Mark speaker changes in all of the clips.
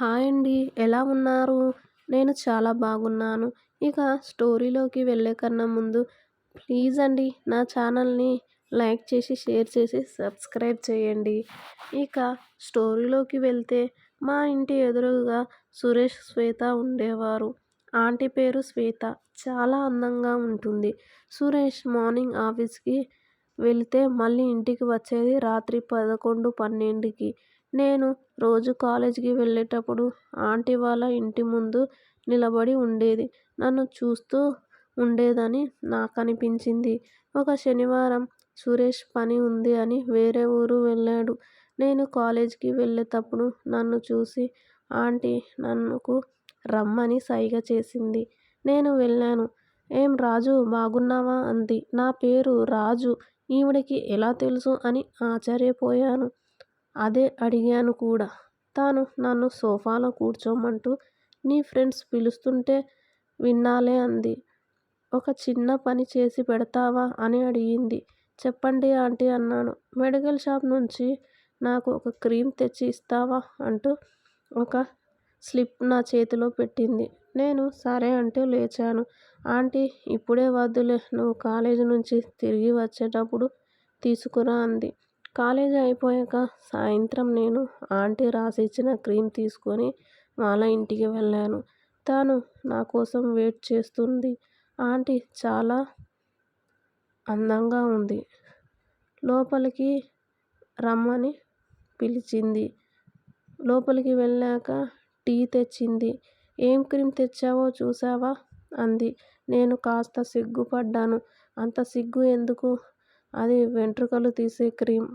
Speaker 1: Hi అండి ఎలా ఉన్నారు? నేను చాలా బాగున్నాను. ఇక స్టోరీలోకి వెళ్ళే కన్నా ముందు ప్లీజ్ అండి నా ఛానల్ని లైక్ చేసి షేర్ చేసి సబ్స్క్రైబ్ చేయండి. ఇక స్టోరీలోకి వెళ్తే మా ఇంటి ఎదురుగా సురేష్ శ్వేత ఉండేవారు. ఆంటీ పేరు శ్వేత. చాలా అందంగా ఉంటుంది. సురేష్ మార్నింగ్ ఆఫీస్కి వెళితే మళ్ళీ ఇంటికి వచ్చేది రాత్రి పదకొండు పన్నెండుకి. నేను రోజు కాలేజీకి వెళ్ళేటప్పుడు ఆంటీ వాళ్ళ ఇంటి ముందు నిలబడి ఉండేది. నన్ను చూస్తూ ఉండేదని నాకు అనిపించింది ఒక శనివారం సురేష్ పని ఉంది అని వేరే ఊరు వెళ్ళాడు. నేను కాలేజీకి వెళ్ళేటప్పుడు నన్ను చూసి ఆంటీ నన్నుకు రమ్మని సైగ చేసింది. నేను వెళ్ళాను. ఏం రాజు బాగున్నావా? అంది. నా పేరు రాజు. ఈవిడకి ఎలా తెలుసు? అని ఆశ్చర్యపోయాను. అదే అడిగాను కూడా. తాను నన్ను సోఫాలో కూర్చోమంటూ నీ ఫ్రెండ్స్ పిలుస్తుంటే విన్నాలే అంది. ఒక చిన్న పని చేసి పెడతావా అని అడిగింది. చెప్పండి ఆంటీ అన్నాను. మెడికల్ షాప్ నుంచి నాకు ఒక క్రీమ్ తెచ్చి ఇస్తావా అంటూ ఒక స్లిప్ నా చేతిలో పెట్టింది. నేను సరే అంటూ లేచాను. ఆంటీ ఇప్పుడే వద్దులే నువ్వు కాలేజీ నుంచి తిరిగి వచ్చేటప్పుడు తీసుకురా అంది. కాలేజీ అయిపోయాక సాయంత్రం నేను ఆంటీ రాసిచ్చిన క్రీమ్ తీసుకొని వాళ్ళ ఇంటికి వెళ్ళాను. తాను నా కోసం వెయిట్ చేస్తుంది. ఆంటీ చాలా అందంగా ఉంది. లోపలికి రమ్మని పిలిచింది. లోపలికి వెళ్ళాక టీ తెచ్చింది. ఏం క్రీమ్ తెచ్చావో చూసావా అంది. నేను కాస్త సిగ్గుపడ్డాను. అంత సిగ్గు ఎందుకు? అది వెంట్రుకలు తీసే క్రీమ్.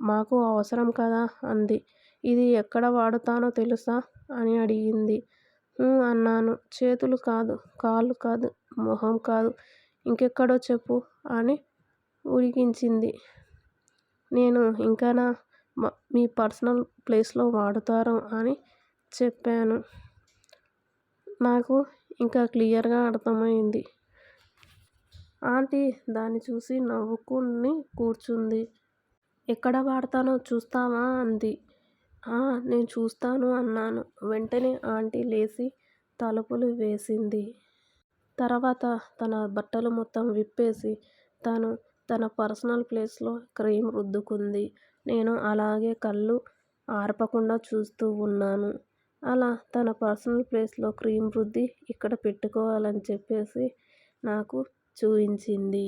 Speaker 1: మాకు అవసరం కదా అంది. ఇది ఎక్కడ వాడుతానో తెలుసా? అని అడిగింది. అన్నాను. చేతులు కాదు కాళ్ళు కాదు మొహం కాదు. ఇంకెక్కడో చెప్పు అని ఉడికించింది నేను ఇంకా నా మీ పర్సనల్ ప్లేస్లో వాడుతారు అని చెప్పాను. నాకు ఇంకా క్లియర్గా అర్థమైంది. ఆంటీ దాన్ని చూసి నవ్వుకుని కూర్చుంది. ఎక్కడ వాడతానో చూస్తావా? అంది. నేను చూస్తాను అన్నాను. వెంటనే ఆంటీ లేచి తలుపులు వేసింది. తర్వాత తన బట్టలు మొత్తం విప్పేసి తను తన పర్సనల్ ప్లేస్లో క్రీమ్ రుద్దుకుంది. నేను అలాగే కళ్ళు ఆర్పకుండా చూస్తూ ఉన్నాను. అలా తన పర్సనల్ ప్లేస్లో క్రీమ్ రుద్ది ఇక్కడ పెట్టుకోవాలని చెప్పేసి నాకు చూపించింది.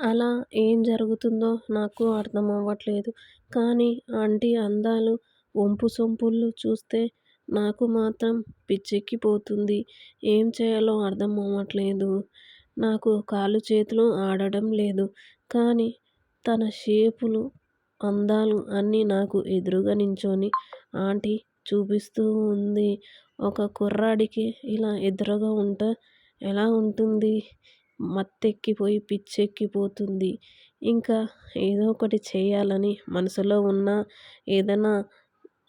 Speaker 1: అలా ఏం జరుగుతుందో నాకు అర్థం అవ్వట్లేదు. కానీ ఆంటీ అందాలు వంపు సొంపులు చూస్తే నాకు మాత్రం పిచ్చెక్కిపోతుంది. ఏం చేయాలో అర్థం అవ్వట్లేదు. నాకు కాళ్ళు చేతులు ఆడడం లేదు. కానీ తన షేపులు అందాలు అన్నీ నాకు ఎదురుగా నించొని ఆంటీ చూపిస్తూ ఉంది. ఒక కుర్రాడికి ఇలా ఎదురుగా ఉంటే ఎలా ఉంటుంది? మత్తెక్కిపోయి పిచ్చెక్కిపోతుంది. ఇంకా ఏదో ఒకటి చేయాలని మనసులో ఉన్న ఏదైనా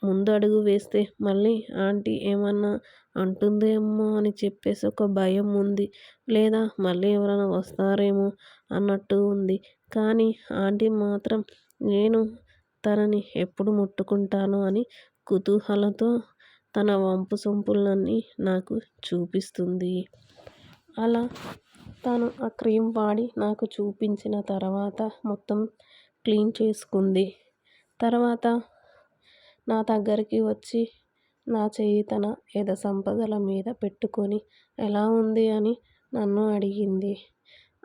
Speaker 1: ముందు అడుగు వేస్తే మళ్ళీ ఆంటీ ఏమన్నా అంటుందేమో అని చెప్పేసి ఒక భయం ఉంది. లేదా మళ్ళీ ఎవరైనా వస్తారేమో అన్నట్టు ఉంది. కానీ ఆంటీ మాత్రం నేను తనని ఎప్పుడు ముట్టుకుంటాను అని కుతూహలంతో తన వంపు సొంపులన్నీ నాకు చూపిస్తుంది. అలా తను ఆ క్రీమ్ వాడి నాకు చూపించిన తర్వాత మొత్తం క్లీన్ చేసుకుంది. తర్వాత నా దగ్గరికి వచ్చి నా చేయి తన ఎద సంపదల మీద పెట్టుకొని ఎలా ఉంది? అని నన్ను అడిగింది.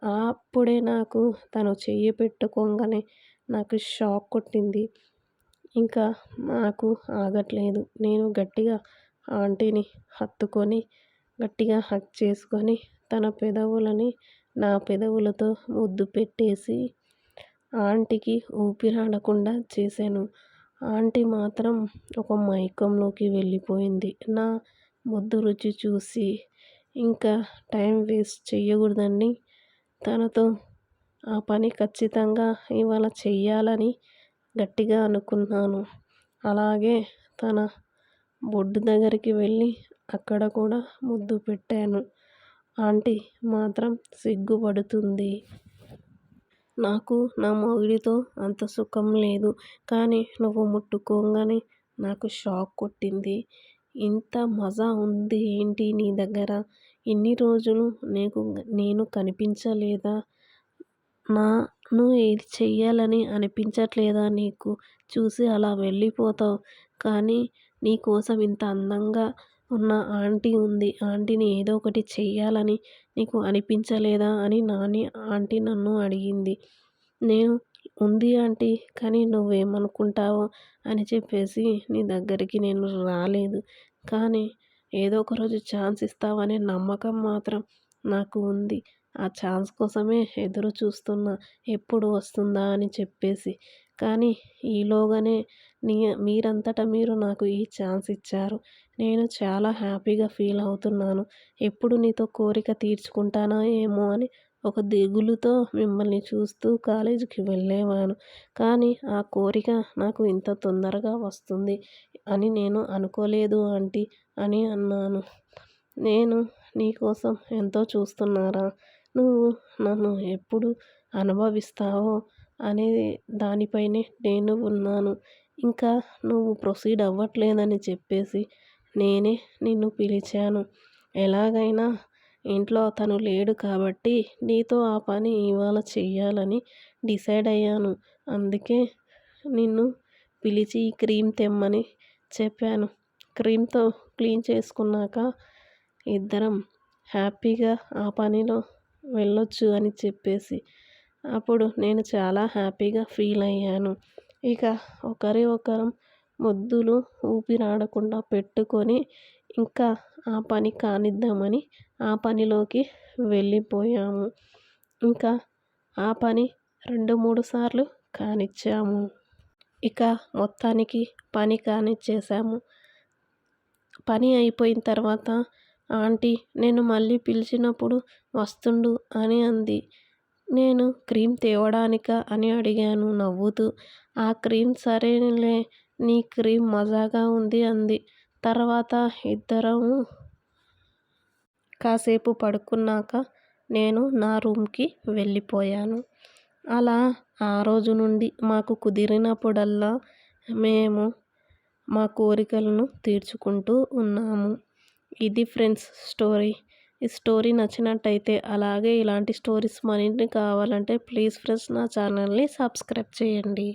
Speaker 1: అప్పుడే నాకు తను చెయ్యి పెట్టుకోగానే నాకు షాక్ కొట్టింది. ఇంకా నాకు ఆగట్లేదు. నేను గట్టిగా ఆంటీని హత్తుకొని గట్టిగా హగ్ చేసుకొని తన పెదవులని నా పెదవులతో ముద్దు పెట్టేసి ఆంటీకి ఊపిరాడకుండా చేశాను. ఆంటీ మాత్రం ఒక మైకంలోకి వెళ్ళిపోయింది. నా ముద్దు రుచి చూసి ఇంకా టైం వేస్ట్ చేయకూడదండి తనతో ఆ పని ఖచ్చితంగా ఇవాళ చెయ్యాలని గట్టిగా అనుకున్నాను. అలాగే తన బొడ్డు దగ్గరికి వెళ్ళి అక్కడ కూడా ముద్దు పెట్టాను. ఆంటీ మాత్రం సిగ్గుపడుతుంది. నాకు నా మొగుడితో అంత సుఖం లేదు. కానీ నువ్వు ముట్టుకోగానే నాకు షాక్ కొట్టింది. ఇంత మజా ఉంది ఏంటి నీ దగ్గర? ఎన్ని రోజులు నీకు నేను కనిపించలేదా? నా నువ్వు ఏది చెయ్యాలని అనిపించట్లేదా నీకు? చూసి అలా వెళ్ళిపోతావు. కానీ నీ కోసం ఇంత అందంగా ఉన్న ఆంటీ ఉంది. ఆంటీని ఏదో ఒకటి చెయ్యాలని నీకు అనిపించలేదా అని నాని ఆంటీ నన్ను అడిగింది. నేను ఉంది ఆంటీ కానీ నువ్వేమనుకుంటావో అని చెప్పేసి నీ దగ్గరికి నేను రాలేదు. కానీ ఏదో ఒక రోజు ఛాన్స్ ఇస్తావనే నమ్మకం మాత్రం నాకు ఉంది. ఆ ఛాన్స్ కోసమే ఎదురు చూస్తున్నా ఎప్పుడు వస్తుందా అని చెప్పేసి కానీ ఈలోగానే నీ మీరంతట మీరు నాకు ఈ ఛాన్స్ ఇచ్చారు. నేను చాలా హ్యాపీగా ఫీల్ అవుతున్నాను. ఎప్పుడు నీతో కోరిక తీర్చుకుంటానా ఏమో అని ఒక దిగులుతో మిమ్మల్ని చూస్తూ కాలేజీకి వెళ్ళేవాను. కానీ ఆ కోరిక నాకు ఇంత తొందరగా వస్తుంది అని నేను అనుకోలేదు ఆంటీ అని అన్నాను. నేను నీకోసం ఎంతో చూస్తున్నారా? నువ్వు నన్ను ఎప్పుడు అనుభవిస్తావో అనేది దానిపైనే నేను ఉన్నాను. ఇంకా నువ్వు ప్రొసీడ్ అవ్వట్లేదని చెప్పేసి నేనే నిన్ను పిలిచాను. ఎలాగైనా ఇంట్లో అతను లేడు కాబట్టి నీతో ఆ పని ఇవాళ చెయ్యాలని డిసైడ్ అయ్యాను. అందుకే నిన్ను పిలిచి ఈ క్రీమ్ తెమ్మని చెప్పాను. క్రీమ్తో క్లీన్ చేసుకున్నాక ఇద్దరం హ్యాపీగా ఆ పనిలో వెళ్ళొచ్చు అని చెప్పేసి అప్పుడు నేను చాలా హ్యాపీగా ఫీల్ అయ్యాను. ఇక ఒకరి ఒకరం ముద్దులు ఊపిరాడకుండా పెట్టుకొని ఇంకా ఆ పని కానిద్దామని ఆ పనిలోకి వెళ్ళిపోయాము. ఇంకా ఆ పని రెండు మూడు సార్లు కానిచ్చాము. ఇక మొత్తానికి పని కానిచ్చేసాము. పని అయిపోయిన తర్వాత ఆంటీ నేను మళ్ళీ పిలిచినప్పుడు వస్తుండు అని అంది. నేను క్రీమ్ తేవడానికా అని అడిగాను నవ్వుతూ. ఆ క్రీమ్ సరేలే నీ క్రీమ్ మజాగా ఉంది అంది. తర్వాత ఇద్దరము కాసేపు పడుకున్నాక నేను నా రూమ్కి వెళ్ళిపోయాను. అలా ఆ రోజు నుండి మాకు కుదిరినప్పుడల్లా మేము మా కోరికలను తీర్చుకుంటూ ఉన్నాము. ఇది ఫ్రెండ్స్ స్టోరీ. ఈ స్టోరీ నచ్చినట్టయితే అలాగే ఇలాంటి స్టోరీస్ మరిన్ని కావాలంటే ప్లీజ్ ఫ్రెండ్స్ నా ఛానల్ని సబ్స్క్రైబ్ చేయండి.